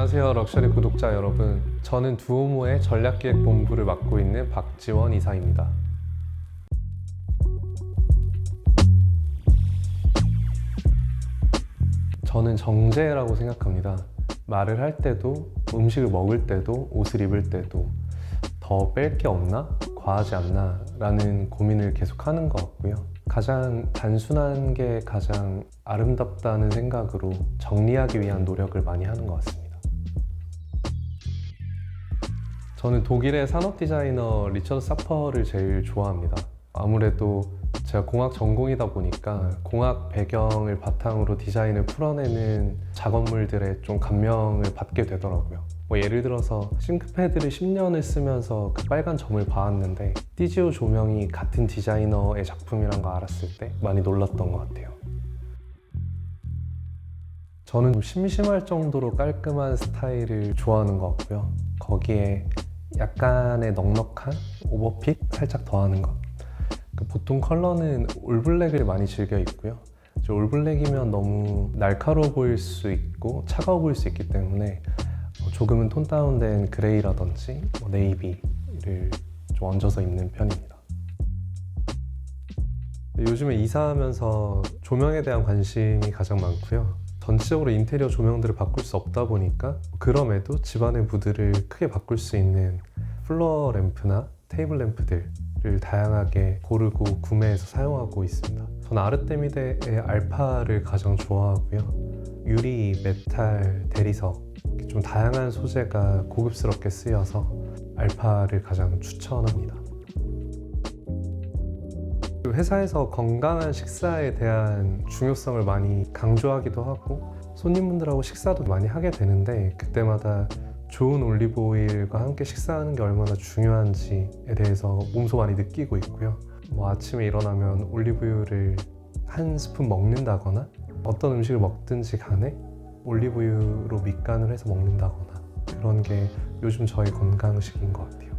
안녕하세요 럭셔리 구독자 여러분 저는 두오모의 전략기획본부를 맡고 있는 박지원 이사입니다 저는 정제라고 생각합니다 말을 할 때도 음식을 먹을 때도 옷을 입을 때도 더 뺄 게 없나? 과하지 않나? 라는 고민을 계속 하는 것 같고요 가장 단순한 게 가장 아름답다는 생각으로 정리하기 위한 노력을 많이 하는 것 같습니다. 저는 독일의 산업 디자이너 리처드 사퍼를 제일 좋아합니다. 아무래도 제가 공학 전공이다 보니까 공학 배경을 바탕으로 디자인을 풀어내는 작업물들에 좀 감명을 받게 되더라고요. 뭐 예를 들어서 싱크패드를 10년을 쓰면서 그 빨간 점을 봐왔는데 띠지오 조명이 같은 디자이너의 작품이란 거 알았을 때 많이 놀랐던 것 같아요. 저는 좀 심심할 정도로 깔끔한 스타일을 좋아하는 것 같고요. 거기에 약간의 넉넉한 오버핏 살짝 더하는 것. 그 보통 컬러는 올블랙을 많이 즐겨 입고요. 올블랙이면 너무 날카로워 보일 수 있고 차가워 보일 수 있기 때문에 어, 조금은 톤 다운된 그레이라든지 뭐 네이비를 좀 얹어서 입는 편입니다. 요즘에 이사하면서 조명에 대한 관심이 가장 많고요. 전체적으로 인테리어 조명들을 바꿀 수 없다 보니까 그럼에도 집안의 무드를 크게 바꿀 수 있는 플로어 램프나 테이블 램프들을 다양하게 고르고 구매해서 사용하고 있습니다. 저는 아르테미데의 알파를 가장 좋아하고요. 유리, 메탈, 대리석 좀 다양한 소재가 고급스럽게 쓰여서 알파를 가장 추천합니다. 회사에서 건강한 식사에 대한 중요성을 많이 강조하기도 하고 손님분들하고 식사도 많이 하게 되는데 그때마다 좋은 올리브 오일과 함께 식사하는 게 얼마나 중요한지에 대해서 몸소 많이 느끼고 있고요. 뭐 아침에 일어나면 올리브유를 한 스푼 먹는다거나 어떤 음식을 먹든지 간에 올리브유로 밑간을 해서 먹는다거나 그런 게 요즘 저희 건강식인 것 같아요.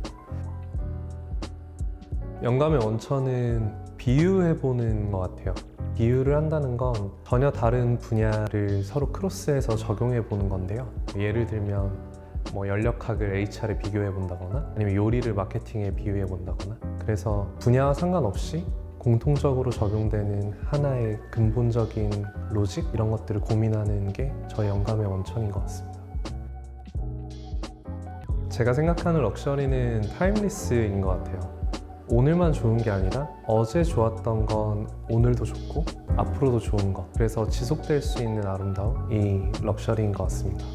영감의 원천은 비유해보는 것 같아요. 비유를 한다는 건 전혀 다른 분야를 서로 크로스해서 적용해보는 건데요. 예를 들면 뭐 연력학을 HR에 비교해 본다거나 아니면 요리를 마케팅에 비유해 본다거나 그래서 분야와 상관없이 공통적으로 적용되는 하나의 근본적인 로직 이런 것들을 고민하는 게 저의 영감의 원천인 것 같습니다. 제가 생각하는 럭셔리는 타임리스인 것 같아요. 오늘만 좋은 게 아니라 어제 좋았던 건 오늘도 좋고 앞으로도 좋은 것. 그래서 지속될 수 있는 아름다움 이 럭셔리인 것 같습니다.